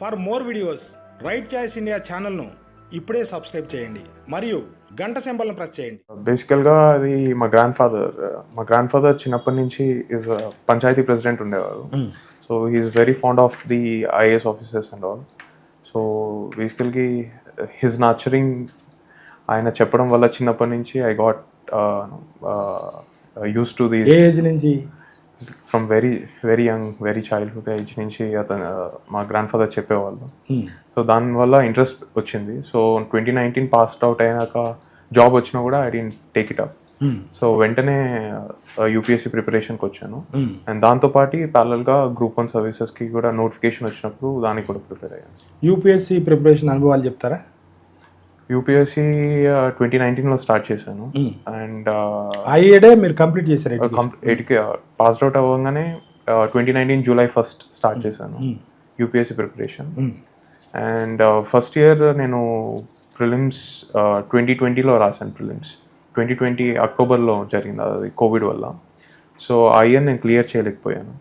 For more videos right choice India ఛానల్ను ఇప్పుడే subscribe చేయండి. మరియు గంట సింబల్ను ప్రెస్ చేయండి. బేసికల్గా అది మా గ్రాండ్ ఫాదర్ మా గ్రాండ్ ఫాదర్ చిన్నప్పటి నుంచి ఇస్ పంచాయతీ ప్రెసిడెంట్ ఉండేవారు. So he's very fond of the IAS officers and all so బేసికల్గా హిజ్ నర్చరింగ్ ఆయన చెప్పడం వల్ల చిన్నప్పటి నుంచి I got use to the age నుంచి? From very very young very childhood age నుంచి అతను మా గ్రాండ్ ఫాదర్ చెప్పేవాళ్ళు సో దానివల్ల ఇంట్రెస్ట్ వచ్చింది. So twenty nineteen passed out అయినాక జాబ్ వచ్చినా కూడా I did take it up so వెంటనే యూపీఎస్సీ ప్రిపరేషన్కి వచ్చాను. అండ్ దాంతోపాటు ప్యారల్గా గ్రూప్ వన్ సర్వీసెస్కి కూడా నోటిఫికేషన్ వచ్చినప్పుడు దానికి కూడా ప్రిపేర్ అయ్యాను. యూపీఎస్సీ ప్రిపరేషన్ అనుభవాలు చెప్తారా? యూపీఎస్సీ ట్వంటీ నైన్టీన్లో స్టార్ట్ చేశాను. అండ్ ఆ ఇయడే మీరు కంప్లీట్ చేశారు ఎయిట్కి పాస్డ్ అవుట్ అవ్వగానే twenty nineteen July first start చేశాను. UPSC preparation and first year నేను ప్రిలిమ్స్ ట్వంటీ ట్వంటీలో రాశాను ప్రిలిమ్స్ ట్వంటీ ట్వంటీ అక్టోబర్లో జరిగింది అది కోవిడ్ వల్ల. సో ఆ ఇయర్ నేను క్లియర్ చేయలేకపోయాను.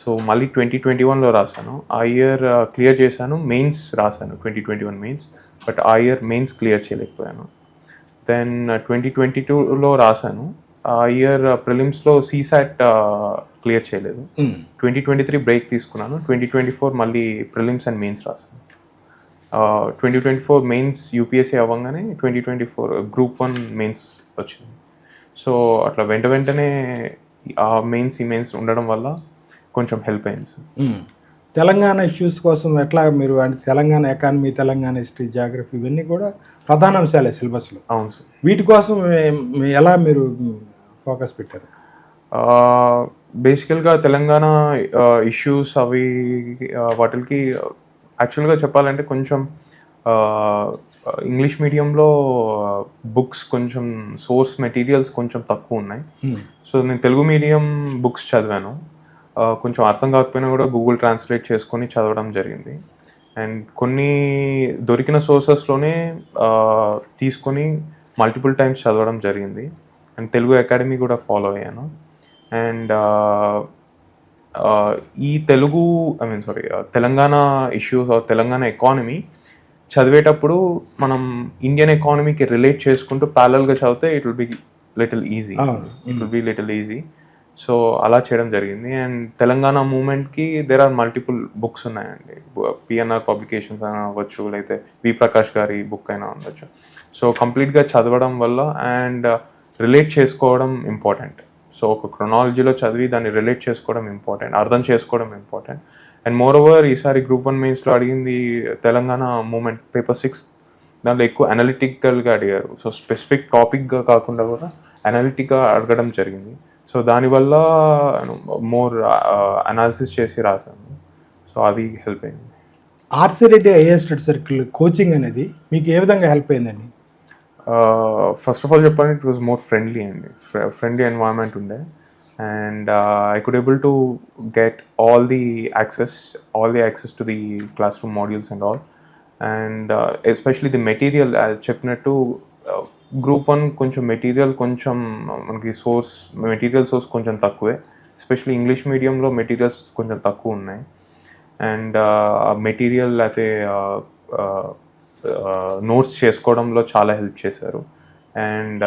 సో మళ్ళీ ట్వంటీ ట్వంటీ వన్లో రాశాను. ఆ ఇయర్ క్లియర్ చేశాను. మెయిన్స్ రాశాను twenty twenty one mains but ఆ ఇయర్ మెయిన్స్ క్లియర్ చేయలేకపోయాను. దెన్ ట్వంటీ ట్వంటీ టూలో రాశాను. ఆ ఇయర్ ప్రిలిమ్స్లో సీసాట్ క్లియర్ చేయలేదు. ట్వంటీ ట్వంటీ త్రీ బ్రేక్ తీసుకున్నాను. ట్వంటీ ట్వంటీ ఫోర్ మళ్ళీ ప్రిలిమ్స్ అండ్ మెయిన్స్ రాశాను. Twenty twenty four mains UPSC అవ్వగానే twenty twenty four group one mains వచ్చింది. సో అట్లా వెంట వెంటనే ఆ మెయిన్స్ ఈ మెయిన్స్ ఉండడం వల్ల కొంచెం హెల్ప్ అయింది. సార్ తెలంగాణ ఇష్యూస్ కోసం ఎట్లా మీరు అంటే Telangana economy Telangana history geography ఇవన్నీ కూడా ప్రధాన అంశాలే సిలబస్లో అవును సార్. వీటి కోసం ఎలా మీరు ఫోకస్ పెట్టారు? బేసికల్గా తెలంగాణ ఇష్యూస్ అవి వాటికి యాక్చువల్గా చెప్పాలంటే కొంచెం ఇంగ్లీష్ మీడియంలో బుక్స్ కొంచెం సోర్స్ మెటీరియల్స్ కొంచెం తక్కువ ఉన్నాయి. సో నేను తెలుగు మీడియం బుక్స్ చదివాను. కొంచెం అర్థం కాకపోయినా కూడా గూగుల్ ట్రాన్స్లేట్ చేసుకొని చదవడం జరిగింది. అండ్ కొన్ని దొరికిన సోర్సెస్లోనే తీసుకొని మల్టిపుల్ టైమ్స్ చదవడం జరిగింది. అండ్ తెలుగు అకాడమీ కూడా ఫాలో అయ్యాను. అండ్ ఈ Telugu I mean sorry Telangana issues or Telangana economy చదివేటప్పుడు మనం ఇండియన్ ఎకానమీకి రిలేట్ చేసుకుంటూ ప్యారల్గా చదివితే it will be little easy it will be little easy so అలా చేయడం జరిగింది. అండ్ తెలంగాణ మూమెంట్కి దేర్ ఆర్ మల్టిపుల్ బుక్స్ ఉన్నాయండి. పిఎన్ఆర్ పబ్లికేషన్స్ అయినా అవ్వచ్చు లేకపోతే వి ప్రకాష్ గారి బుక్ అయినా ఉండొచ్చు. సో కంప్లీట్గా చదవడం వల్ల అండ్ రిలేట్ చేసుకోవడం ఇంపార్టెంట్ సో ఒక క్రొనాలజీలో చదివి దాన్ని రిలేట్ చేసుకోవడం ఇంపార్టెంట్ అర్థం చేసుకోవడం ఇంపార్టెంట్ అండ్ మోర్ ఓవర్ ఈసారి గ్రూప్ వన్ మెయిన్స్లో అడిగింది తెలంగాణ మూమెంట్ పేపర్ సిక్స్ దాంట్లో ఎక్కువ అనలిటికల్గా అడిగారు. సో స్పెసిఫిక్ టాపిక్గా కాకుండా కూడా అనలిటిక్గా అడగడం జరిగింది. సో దానివల్ల మోర్ అనాలిసిస్ చేసి రాశాను. సో అది హెల్ప్ అయింది. RC Reddy IAS study circle coaching అనేది మీకు ఏ విధంగా హెల్ప్ అయిందండి? ఫస్ట్ ఆఫ్ ఆల్ చెప్పాలంటే ఇట్ వాజ్ మోర్ ఫ్రెండ్లీ అండి. ఫ్రెండ్లీ ఎన్వైరన్మెంట్ ఉండే. And I could able to get all the access all the access to the classroom modules and all and especially the material చెప్పినట్టు group one కొంచెం material కొంచెం మనకి source material source కొంచెం తక్కువే. Especially English మీడియంలో materials కొంచెం తక్కువ ఉన్నాయి. అండ్ ఆ మెటీరియల్ అయితే నోట్స్ చేసుకోవడంలో చాలా హెల్ప్ చేశారు. అండ్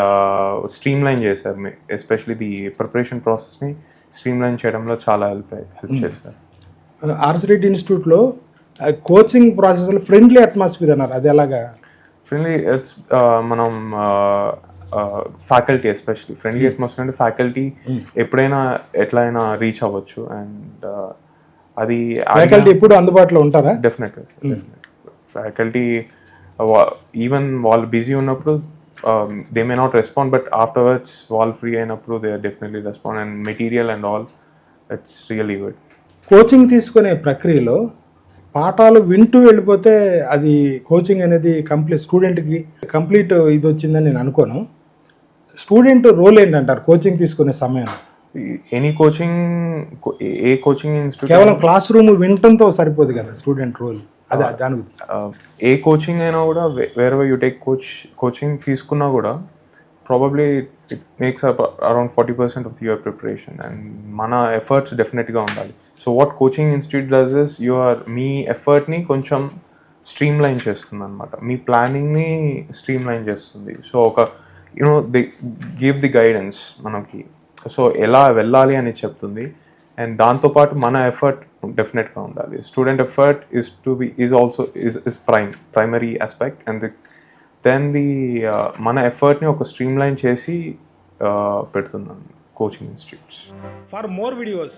స్ట్రీమ్ లైన్ చేశారు ఎస్పెషలీ ది ప్రిపరేషన్ ప్రాసెస్ని స్ట్రీమ్ లైన్ చేయడంలో చాలా హెల్ప్ హెల్ప్ చేశారు. ఆర్సీ రెడ్డి ఇన్స్టిట్యూట్లో కోచింగ్ ప్రాసెస్లో ఫ్రెండ్లీ అట్మాస్ఫియర్ అన్నారు. అది ఎలాగా? ఫ్రెండ్లీ ఇట్స్ మనం ఫ్యాకల్టీ ఎస్పెషలీ ఫ్రెండ్లీ అట్మాస్ఫియర్ అంటే ఫ్యాకల్టీ ఎప్పుడైనా ఎట్లయినా రీచ్ అవ్వచ్చు అండ్ అది ఫ్యాకల్టీ ఇప్పుడు అందుబాటులో ఉంటారా? డెఫినెట్గా ఫ్యాకల్టీ ఈవెన్ వాళ్ళు బిజీ ఉన్నప్పుడు they may not respond but afterwards వాళ్ళు ఫ్రీ అయినప్పుడు they are definitely respond and material and all it's really good coaching తీసుకునే ప్రక్రియలో పాఠాలు వింటూ వెళ్ళిపోతే అది కోచింగ్ అనేది కంప్లీట్ స్టూడెంట్కి కంప్లీట్ ఇది వచ్చిందని నేను అనుకోను. స్టూడెంట్ రోల్ ఏంటంటారు? కోచింగ్ తీసుకునే సమయంలో? Any coaching a coaching institute కేవలం క్లాస్ రూమ్ వినటంతో సరిపోదు కదా స్టూడెంట్ రోల్ అదే దాని ఏ కోచింగ్ అయినా కూడా వేరే యూ టేక్ కోచ్ కోచింగ్ తీసుకున్నా కూడా probably it makes up around forty percent of your preparation and మన ఎఫర్ట్స్ డెఫినెట్గా ఉండాలి. So what coaching institute does is your మీ ఎఫర్ట్ని కొంచెం స్ట్రీమ్ లైన్ చేస్తుంది అనమాట మీ ప్లానింగ్ని స్ట్రీమ్ లైన్ చేస్తుంది. సో ఒక you know the give the guidance మనకి. సో ఎలా వెళ్ళాలి అని చెప్తుంది. అండ్ దాంతోపాటు మన ఎఫర్ట్ డెఫినెట్గా ఉండాలి. Student effort is to be is also is is prime primary aspect and the then the మన ఎఫర్ట్ని ఒక స్ట్రీమ్ లైన్ చేసి uh, coaching institutes for more videos